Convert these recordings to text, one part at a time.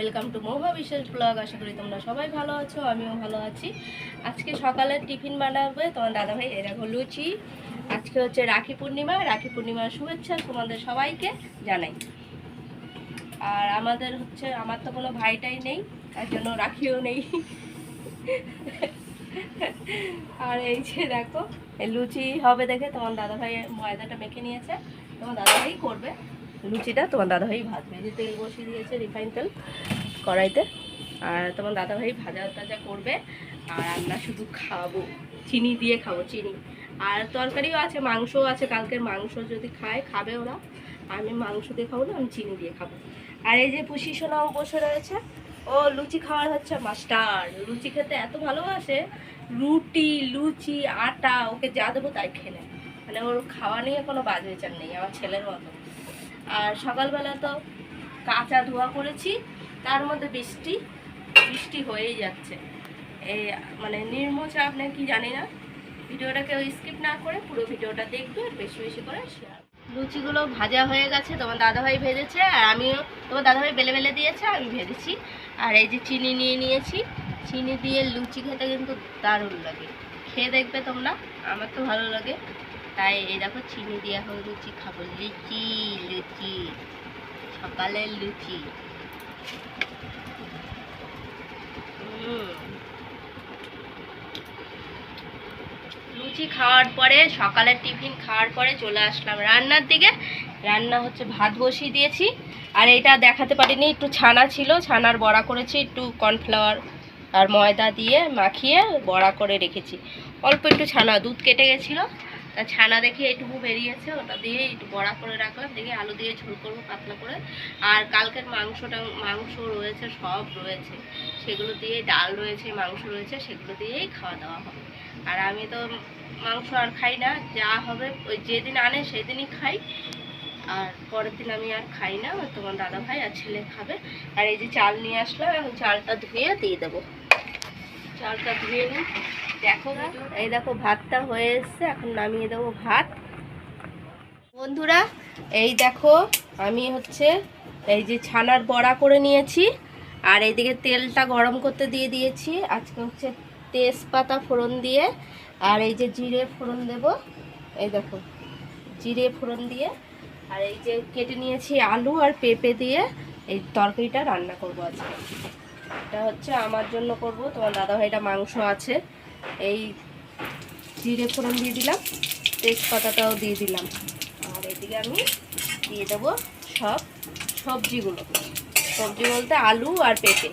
Welcome to মহুয়া বিশেষ blog. আশা করি তোমরা সবাই ভালো আছো, আমিও ভালো আছি। আজকে সকালের টিফিন বানাবে তোমার দাদাভাই এই দেখো লুচি। আজকে হচ্ছে রাখি পূর্ণিমা, রাখি পূর্ণিমার শুভেচ্ছা তোমাদের সবাইকে জানাই। আর আমাদের হচ্ছে, আমার তো কোনো ভাইটাই নেই, তার জন্য রাখিও নেই। আর এই যে দেখো লুচি হবে দেখে তোমার দাদাভাই ময়দাটা মেখে নিয়েছে। তোমার দাদাভাই করবে। লুচিটা তোমার দাদাভাই ভাজবে যে তেল বসিয়ে দিয়েছে রিফাইন তেল কড়াইতে। আর তোমার দাদাভাই ভাজা টাজা করবে, আর আমরা শুধু খাব। চিনি দিয়ে খাব, চিনি। আর তরকারিও আছে, মাংসও আছে, কালকের মাংস যদি খায়, খাবে ওরা। আমি মাংস দিয়ে খাব না, আমি চিনি দিয়ে খাব। আর এই যে পুষি সোনাও বসে রয়েছে, ও লুচি খাওয়ার হচ্ছে মাস্টার। লুচি খেতে এত ভালোবাসে, রুটি, লুচি, আটা, ওকে যা দেবো তাই খেলে। মানে ওর খাওয়া নিয়ে কোনো বাজ নেই, আমার ছেলের মতো। আর সকালবেলা তো কাঁচা ধোয়া করেছি, তার মধ্যে বৃষ্টি বৃষ্টি হয়েই যাচ্ছে। এই মানে নির্মচাপ নাকি জানি না। ভিডিওটাকে স্কিপ না করে পুরো ভিডিওটা দেখবে, আর বেশি বেশি করে শেয়ার লুচিগুলো ভাজা হয়ে গেছে, তোমার দাদাভাই ভেজেছে, আর আমিও, তোমার দাদাভাই বেলে বেলে দিয়েছে, আমি ভেজেছি। আর এই যে চিনি নিয়ে নিয়েছি, চিনি দিয়ে লুচি খেতে কিন্তু দারুণ লাগে। খেয়ে দেখবে তোমরা, আমার তো ভালো লাগে। তাই এই দেখো চিনি দিয়ে এখন লুচি খাব। লুচি লুচি, সকালের লুচি। লুচি খাওয়ার পরে, সকালের টিফিন খাওয়ার পরে চলে আসলাম রান্নার দিকে। রান্না হচ্ছে ভাত বসিয়ে দিয়েছি। আর এটা দেখাতে পারিনি, একটু ছানা ছিল, ছানার বড়া করেছি, একটু কর্নফ্লাওয়ার আর ময়দা দিয়ে মাখিয়ে বড়া করে রেখেছি। অল্প একটু ছানা, দুধ কেটে গেছিল। তা ছানা দেখে এইটুকু বেরিয়েছে, ওটা দিয়ে একটু বড়া করে রাখলাম, দেখে আলু দিয়ে ঝোল করব পাতলা করে। আর কালকের মাংসটা, মাংস রয়েছে, সব রয়েছে, সেগুলো দিয়ে ডাল রয়েছে, মাংস রয়েছে, সেগুলো দিয়েই খাওয়া দাওয়া হবে। আর আমি তো মাংস আর খাই না, যা হবে ওই যেদিন আনে সেদিনই খাই, আর পরের দিন আমি আর খাই না তোমার দাদা ভাই আর ছেলে খাবে। আর এই যে চাল নিয়ে আসলাম, এখন চালটা ধুয়ে দিয়ে দেবো। চালটা ধুয়ে নিই। দেখো, এই দেখো ভাতটা হয়ে এসছে, এখন নামিয়ে দেবো ভাত। বন্ধুরা, এই দেখো, আমি হচ্ছে এই যে ছানার বড়া করে নিয়েছি, আর এইদিকে তেলটা গরম করতে দিয়ে দিয়েছি। আজকে হচ্ছে তেজপাতা ফোড়ন দিয়ে, আর এই যে জিরে ফোড়ন দেব। এই দেখো, জিরে ফোড়ন দিয়ে, আর এই যে কেটে নিয়েছি আলু আর পেঁপে দিয়ে, এই তরকারিটা রান্না করব আজকে। এটা হচ্ছে আমার জন্য করব, তোমার দাদাভাইটা মাংস আছে। এই জিরে ফোড়ন দিয়ে দিলাম, তেজপাতাটাও দিয়ে দিলাম। আর এদিকে আমি দিয়ে দেবো সব সবজিগুলো। সবজি বলতে আলু আর পেঁপে।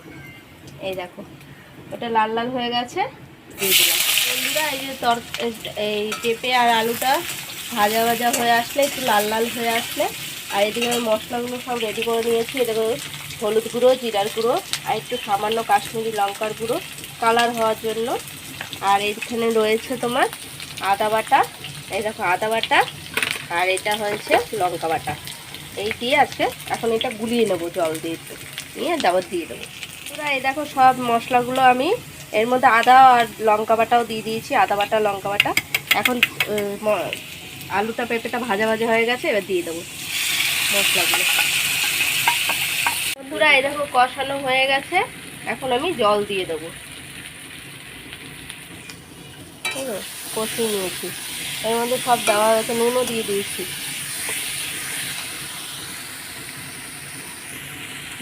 এই দেখো, ওটা লাল লাল হয়ে গেছে, দিয়ে দিলাম। বন্ধুরা, এই যে তর, এই পেঁপে আর আলুটা ভাজা ভাজা হয়ে আসলে, একটু লাল লাল হয়ে আসলে, আর এদিকে আমি মশলাগুলো সব রেডি করে নিয়েছি। এদিকে হলুদ গুঁড়ো, জিরার গুঁড়ো, আর একটু সামান্য কাশ্মীরি লঙ্কার গুঁড়ো কালার হওয়ার জন্য। আর এইখানে রয়েছে তোমার আদা বাটা। এই দেখো, আদা বাটা আর এটা হয়েছে লঙ্কা বাটা। এই দিয়ে আজকে এখন এটা গুলিয়ে নেব জল দিয়ে নিয়ে দাবার দিয়ে দেবো। পুরো এই দেখো, সব মশলাগুলো আমি এর মধ্যে আদা আর লঙ্কা বাটাও দিয়ে দিয়েছি, আদা বাটা, লঙ্কা বাটা। এখন আলুটা পেঁপেটা ভাজা ভাজা হয়ে গেছে, এবার দিয়ে দেবো মশলাগুলো। বন্ধুরা এই দেখো কষানো হয়ে গেছে। এখন আমি জল দিয়ে দেবো। ঠিক আছে? নিয়েছি। এর মধ্যে সব দেওয়া হয়েছে, নুনও দিয়ে দিয়েছি।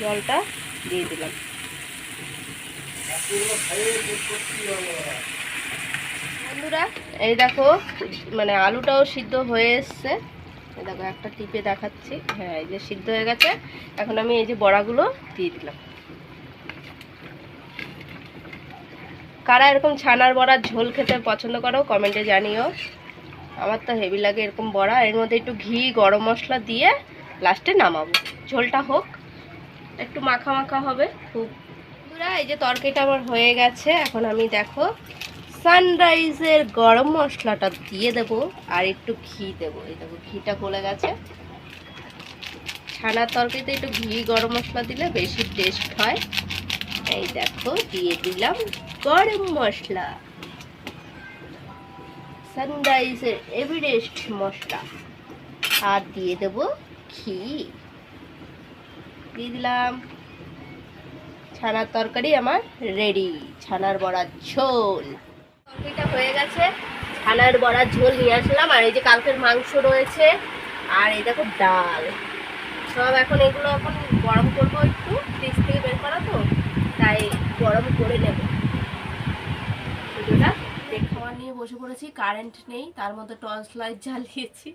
জলটা দিয়ে দিলাম। বন্ধুরা, এই দেখো মানে আলুটাও সিদ্ধ হয়ে এসছে। দেখো, একটা টিপে দেখাচ্ছি। হ্যাঁ এই যে সিদ্ধ হয়ে গেছে। এখন আমি এই যে বড়াগুলো দিয়ে দিলাম। কারা এরকম ছানার বড়ার ঝোল খেতে পছন্দ করো কমেন্টে জানিও। আমার তো হেভি লাগে এরকম বড়া। এর মধ্যে একটু ঘি, গরম মশলা দিয়ে লাস্টে নামাবো। ঝোলটা হোক, একটু মাখা মাখা হবে, খুব বন্ধুরা এই যে তরকারিটা আমার হয়ে গেছে, এখন আমি দেখো সানরাইজের গরম মশলাটা দিয়ে দেব আর একটু ঘি দেবো। এই দেখো ঘিটা গলে গেছে। ছানার তরকারিতে একটু ঘি, গরম মশলা দিলে বেশি টেস্ট হয়। এই দেখো, দিয়ে দিলাম গরম মশলা। সানরাইজের এভারেস্ট মশলা। আর দিয়ে দেব ঘি। দিয়ে দিলাম ছানার তরকারি আমার রেডি ছানার বড়ার ঝোল। তরকারিটা হয়ে গেছে, ছানার বড়ার ঝোল নিয়ে আসলাম। আর এই যে কালকের মাংস রয়েছে, আর এই দেখো ডাল। সব এখন এগুলো এখন গরম করব একটু, ফ্রিজ থেকে বের করা তো। তাই গরম করে নেব। খাবার নিয়ে বসে পড়েছি কারেন্ট নেই, তার মধ্যে টর্চ লাইট জ্বালিয়েছি।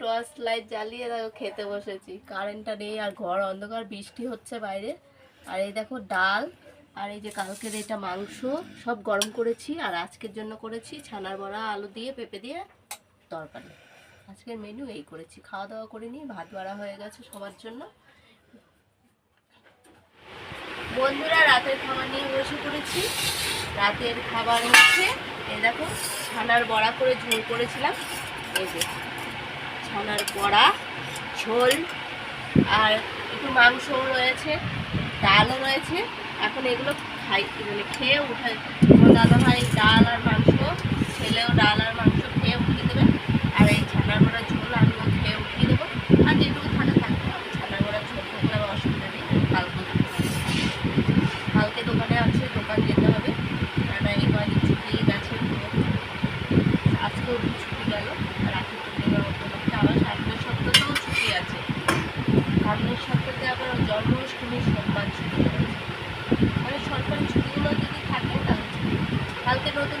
টর্চ লাইট জ্বালিয়ে দেখো খেতে বসেছি। কারেন্টটা নেই আর ঘর অন্ধকার, বৃষ্টি হচ্ছে বাইরে। আর এই দেখো ডাল, আর এই যে কালকের এটা মাংস, সব গরম করেছি আর আজকের জন্য করেছি ছানার বড়া, আলু দিয়ে, পেঁপে দিয়ে, তরকারি। আজকের মেনু এই করেছি। খাওয়া দাওয়া করে নিই ভাত বাড়া হয়ে গেছে সবার জন্য। বন্ধুরা, রাতের খাবার নিয়ে বসে পড়েছি। রাতের খাবার হচ্ছে, এই দেখো, ছানার বড়া করে ঝোল করেছিলাম। এই যে, ছানার বড়া, ঝোল, আর একটু মাংসও রয়েছে, ডালও রয়েছে। এখন এগুলো খাই মানে খেয়ে উঠে দাদা ভাই ডাল আর মাংস, ছেলেও ডাল আর মাংস খেয়ে উঠিয়ে দেবে। আর এই ছানার বড়া ঝোল আমিও খেয়ে উঠিয়ে দেবো আর যেটুকু থাকে থাকবে আমি ছানার বড়া ঝোল থাকলে আমার অসুবিধা নেই কালকে কালকে দোকানে আছে দোকান যেতে হবে কারণ এই কয়েকদিন ছুটি গেছে পুরো। আজকেও ছুটি গেল রাখি পূর্ণিমা উপলক্ষে আবার সামনের সপ্তাহতেও ছুটি আছে সামনের সপ্তাহে আবার জন্মাষ্টমী সম্মান ছুটি মানে সরকারি ছুটিগুলো যদি থাকে তাহলে কালকে নতুন